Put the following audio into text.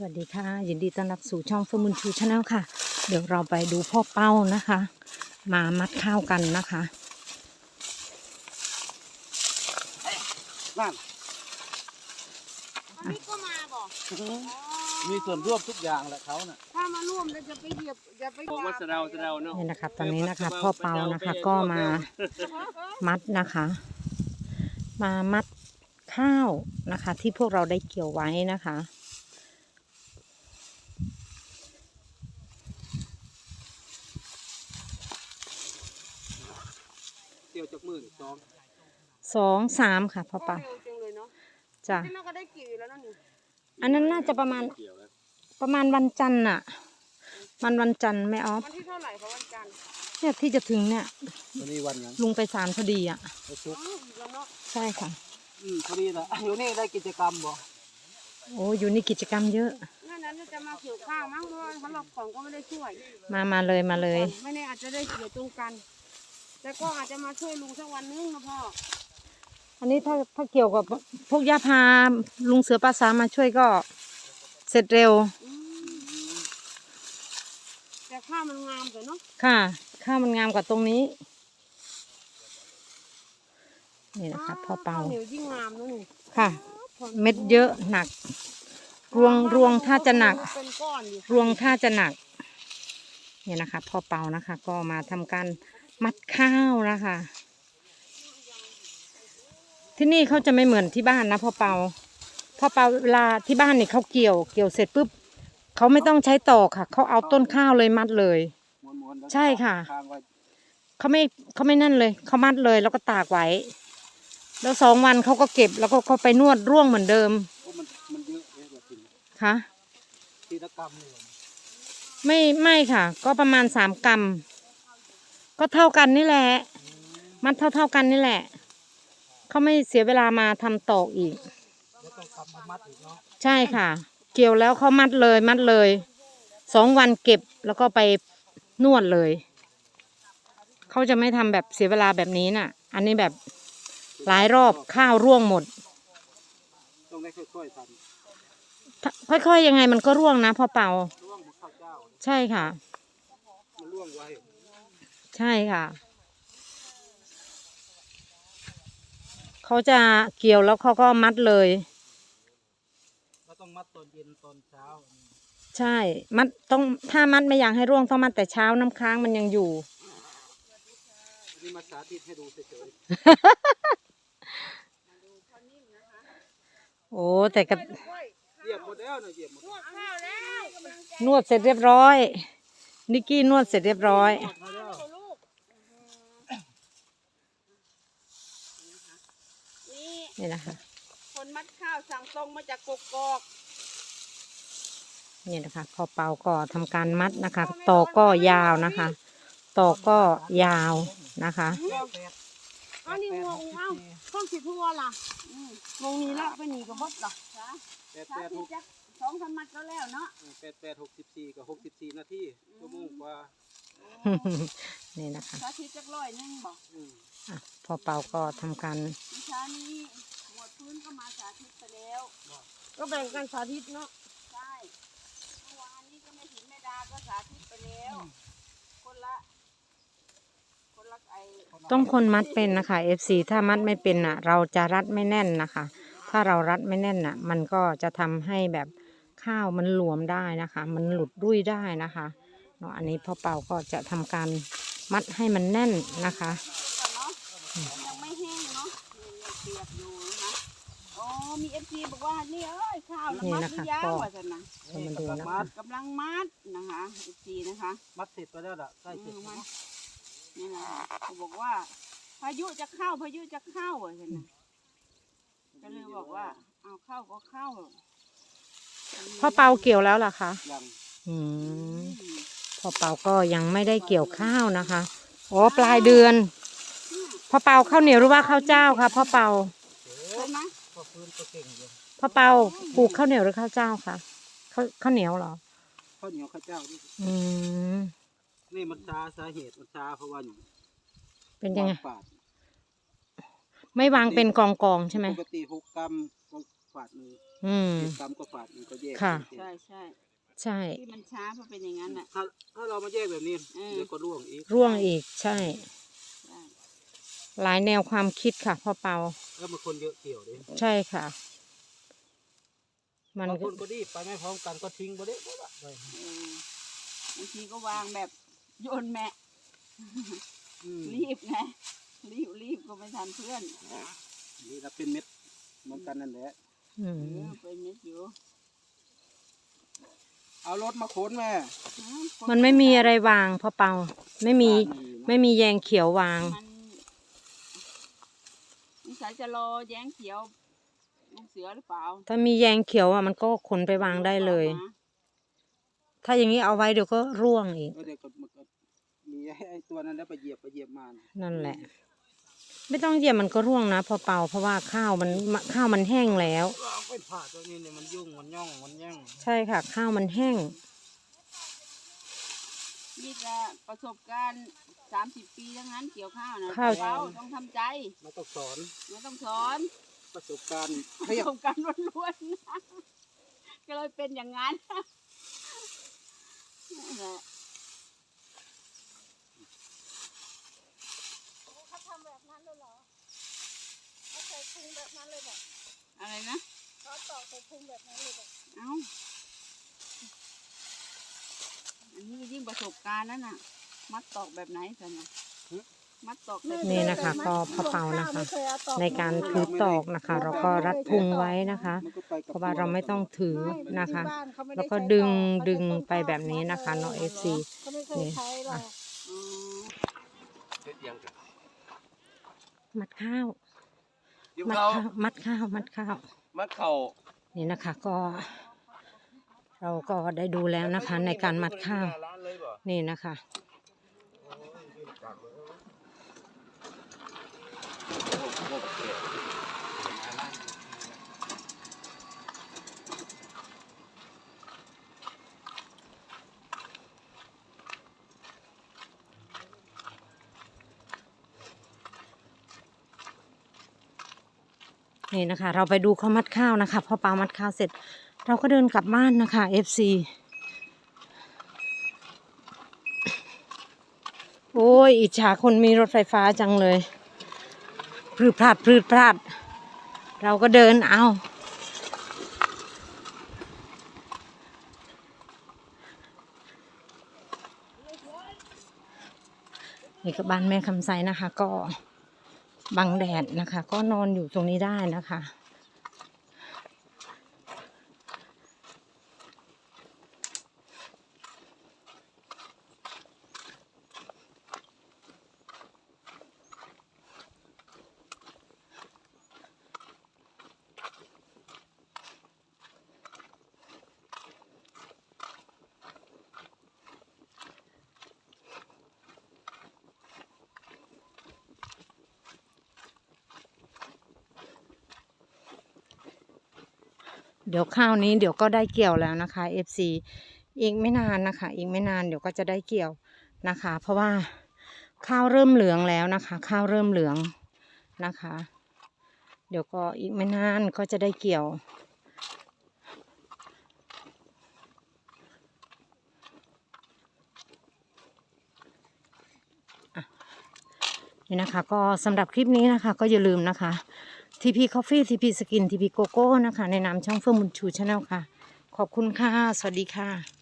สวัสดีค่ะ ยินดีต้อนรับสู่ช่องเฟอร์มุนชูชาแนลค่ะ เดี๋ยวเราไปดูพ่อเป้านะคะ มามัดข้าวกันนะคะนั่นวันนี้ก็มาบอกมีส่วนร่วมทุกอย่างแหละเขาน่ะถ้ามาร่วมแล้วจะไปเหยียบจะไปบอกว่าสะเดาสะเดาเนาะนี่นะคะตอนนี้นะคะ พ่อเปานะคะก็มามัดนะคะ มามัดข้าวนะคะ ที่พวกเราได้เกี่ยวไว้นะคะ กี่ยวจากมือสองสองสามค่ะพ่อเปาเร็วจังเลยเนาะจ้ะที่นั่นก็ได้กี่แล้วนั่นนี่อันนั้นน่าจะประมาณประมาณวันจันทร์น่ะ มันวันจันทร์ไม่ออฟวันที่เท่าไหร่ของวันจันทร์เนี่ยที่จะถึงเนี่ย วันนี้วันหยังลุงไปศาลพอดีอะวันศุกอ๋อร์อีกแล้วเนาะใช่ค่ะ อืมพอดีละอยู่นี่ได้กิจกรรมบ่โอ้อยู่นี่กิจกรรมเยอะ งั้นนั้นจะมาเกี่ยวข้าวมั้งเพราะว่าเขาหลอกของก็ไม่ได้ช่วยมามาเลยมาเลย ไม่แน่อาจจะได้เกี่ยวตรงกัน แต่ก็อาจจะมาช่วยลุงสักวันนึงนะพ่อ อันนี้ถ้าถ้าเกี่ยวกับพวกยาพาลุงเสือป้าสามาช่วยก็เสร็จเร็วอืมแต่ข้าวมันงามแต่เนาะค่ะ ข้าวมันงามกว่าตรงนี้ นี่นะคะพ่อเปาข้วเหนียวยิ่งงามนะนี่ค่ะ เม็ดเยอะหนัก รวงรวงถ้าจะหนัก เป็นก้อนอยู่รวงถ้าจะหนัก เนี่ยนะคะพ่อเปานะคะ ก็มาทำการ มัดข้าวนะคะ ที่นี่เขาจะไม่เหมือนที่บ้านนะพ่อเปาพ่อเปาเวลาที่บ้านนี่เขาเกี่ยว เกี่ยวเสร็จปุ๊บเขาไม่ต้องใช้ตอกค่ะเขาเอาต้นข้าวเลยมัดเลยม้วนๆแล้วใช่ค่ะทางไว้เขาไม่เขาไม่นั่นเลยเขามัดเลยแล้วก็ตากไว้ แล้วสองวันเขาก็เก็บแล้วก็เขาไปนวดร่วงเหมือนเดิมโอ้มันมันเยอะเลยแบบนี้ค่ะทีละกรรมเลยไม่ไม่ค่ะ ก็ประมาณสามกรัม ก็เท่ากันนี่แหละ มัดเท่าเท่ากันนี่แหละ เขาไม่เสียเวลามาทำตอกอีกแล้วต้อกอีก ใช่ค่ะ เกี่ยวแล้วเขามัดเลยมัดเลย สองวันเก็บแล้วก็ไปนวดเลย เขาจะไม่ทำแบบเสียเวลาแบบนี้น่ะ อันนี้แบบหลายรอบข้าวร่วงหมด ต้องได้ค่อยๆทถ้าค่อยๆยังไงมันก็ร่วงนะพ่อเป่าำร่วงข้าวเจ้าใช่ค่ะ มันร่วงไว ใช่ค่ะ เขาจะเกี่ยวแล้วเขาก็มัดเลย เราต้องมัดตอนเย็นตอนเช้า ใช่ มัดต้องถ้ามัดไม่อยากให้ร่วงต้องมัดแต่เช้าน้ำค้างมันยังอยู่ อันนี้มาสาธิตให้ดูเฉยโอ้แต่ก็ๆเหยียบหมดแล้วเนาะเหยียบหมดนวดข้าวแล้วกำลังใจนวดเสร็จเรียบร้อย นิกกี้นวดเสร็จเรียบร้อยมาแล้ว ลูก นี่นี่นะคะ คนมัดข้าวสั่งตรงมาจากกกอกนี่นะคะพอเป่าก็ทำการมัดนะคะตอกก็ยาวนะคะตอกก็ยาวนะคะอันนี้งงเอ้าต้องสิทัวล่ะอืมงงนี้ละไปหนีกับบดเหรอจ้ะแปดถ้าแปดหที่กจะสองสามมัดก็แล้วเนาะแปดแปดหกสิบสี่กับหกสิบสี่นาทีชั่วโมงกว่านี่นะคะถ้าที่จักร้อยหนึงบอกอืมอะพอเป่าก็ทำการวิชานี้หมวด พื้นก็มาสาธิตไปแล้ว ก็แบ่งกันสาธิตเนาะใช่เมื่อวานนี้ก็ไม่ถึงแม่ดาก็สาธิตไปแล้ว คนละ คนละไอต้องคนมัดเป็นนะคะ FC ถ้ามัดไม่เป็นอะ เราจะรัดไม่แน่นนะคะ ถ้าเรารัดไม่แน่นอะ มันก็จะทำให้แบบข้าวมันหลวมได้นะคะ มันหลุดรุ่ยได้นะคะเนาะอันนี้พ่อเป่าก็จะทำการมัดให้มันแน่นนะคะก่อนเนาะยังไม่แห้งเนาะยังเปียกอยู่นะคะอ๋อ มีเอฟซีบอกว่านี่เอ้ยข้าวนี่นะมัดนะคะหรือยังก็ ว่าจะนะเอามาดูนะมัคะดกำลังมัดนะคะเอฟซีนะคะมัดเสร็จไปแล้วล่ะใกล้เสร็จอืมแล้วนี่นะเขาบอกว่า พายุจะเข้าพายุจะเข้าอะฉันนะก็เลยบอกว่า เอาเข้าก็เข้าพ่อเป่าเกี่ยวแล้วล่ะคะยังอืมอืม พ่อเป่าก็ยังไม่ได้เกี่ยวข้าวนะคะอ๋อปลายเดือนพ่อเป่าข้าวเหนียวหรือว่าข้าวเจ้าคะพ่อเป่าใช่ไหม ก็ฟื้นก็เก่งอยู่พ่อเป่าปลูกข้าวเหนียวหรือข้าวเจ้าคะข้าวข้าวเหนียวเหรอ ข้าวเหนียวข้าวเจ้านี่อืม นี่มันชาสาเหตุมันชาเพราะว่าอยู่เป็นยังไงฝาดไม่วางเป็นกองกองๆใช่ไหม ปกติหกกรัมก็ฝาดมืออืมเก็บตามก็ฝาดมันก็แยกค่ะใช่ใช่ใช่ ที่มันช้าเพราะเป็นอย่างนั้นแหละถ้าถ้าเรามาแยกแบบนี้อืมเดี๋ยวก็ร่วงอีกร่วงอีกใช่ใช่ หลายแนวความคิดค่ะพ่อเปาแล้วมันคนเยอะเกี่ยวเลยใช่ค่ะ มันบางก็คนก็ดีไปไม่พร้อมกันก็ทิ้งบ่ได้บ่ละไปเออบางทีก็วางแบบโยนแมะอืมรีบไงรีบรีบก็ไม่ทันเพื่อนนี่ถ้าเป็นเม็ดเหมือนกันนั่นแหละอืเอมอเป็นเม็ดอยู่เอารถมาขนแม่อ้าวคมันไม่มีอะไรวางพ่อเปา ไม่มีบ้านนะไม่มีแยงเขียววาง มัน นิสัยจะรอแย้งเขียวลูกเสือหรือเปล่าถ้ามีแยงเขียวอะมันก็ขนไปวางได้เลยมาถ้าอย่างนี้เอาไว้เดี๋ยวก็ร่วงอีก ก็เดี๋ยวก็มันก็มีให้ไอ้ตัวนั้นแล้วไปเหยียบไปเหยียบมาน่ะนั่นแหละ ไม่ต้องเหยียบมันก็ร่วงนะพอเปาเพราะว่าข้าวมันข้าวมันแห้งแล้วเราไปผ่าตัวนี้เนี่ยมันยุ่งมันย่องมันแย่งใช่ค่ะ ข้าวมันแห้งนี่จะประสบการณ์ สามสิบปีทั้งนั้นเกี่ยวข้าวนะข้าว เราต้องทำใจมันต้องสอนไม่ต้องสอนประสบการณ์ปเรียระกสบการณ์ล้วนๆนะก็เลยเป็นอย่างนั้นนั่นแหละเขาทำแบบนั้นเลยเหรอเขาใส่พุงแบบนั้นเลยบอกอะไรนะ เขาตอกใส่พุงแบบนั้นเลยบอกเอ้า อันนี้ยิ่งประสบการณ์นั่นน่ะ มัดตอกแบบไหนสันน่ะมัดตอกแบบนี่นะคะก็พ่อเปานะคะไม่เคยเอาตอกในการถือตอกนะคะ เราก็รัดพุงไว้นะคะมันก็ไปกับเพราะว่าเราไม่ต้องถือไม่นะคะที่บ้านเขาไม่ไแล้วก็ใช้ดึงตอกเขาจะดึงต้องไปแบบนี้นะคะเนาะตอก FC เขาไม่เคยใช้หรอกอ๋อมัดข้าวยิ้มมัดเขาข้าวมัดข้าวมัดข้าว มัดเข่านี่นะคะก็ เราก็ได้ดูแล้วนะคะ ในการมัดข้าวร้านเลยบ่นี่นะคะ นี่นะคะ เราไปดูเขามัดข้าวนะคะพอปามัดข้าวเสร็จ เราก็เดินกลับบ้านนะคะ FC โอ้ ยอิจฉาคนมีรถไฟฟ้าจังเลยพลืดพลาดพลืดพลาด เราก็เดินเอานี่ก็บ้านแม่คำไซนะคะ ก็บังแดดนะคะ ก็นอนอยู่ตรงนี้ได้นะคะ เดี๋ยวข้าวนี้เดี๋ยวก็ได้เกี่ยวแล้วนะคะ FC อีกไม่นานนะคะ อีกไม่นานเดี๋ยวก็จะได้เกี่ยวนะคะ เพราะว่าข้าวเริ่มเหลืองแล้วนะคะ ข้าวเริ่มเหลืองนะคะ เดี๋ยวก็อีกไม่นานก็จะได้เกี่ยวนี่นะคะ ก็สำหรับคลิปนี้นะคะ ก็อย่าลืมนะคะ ทีพีคอฟฟี่ทีพีสกินทีพีโกโก้นะคะ ในนามช่องเฟื่องบุญชูชาแนลค่ะ ขอบคุณค่ะ สวัสดีค่ะ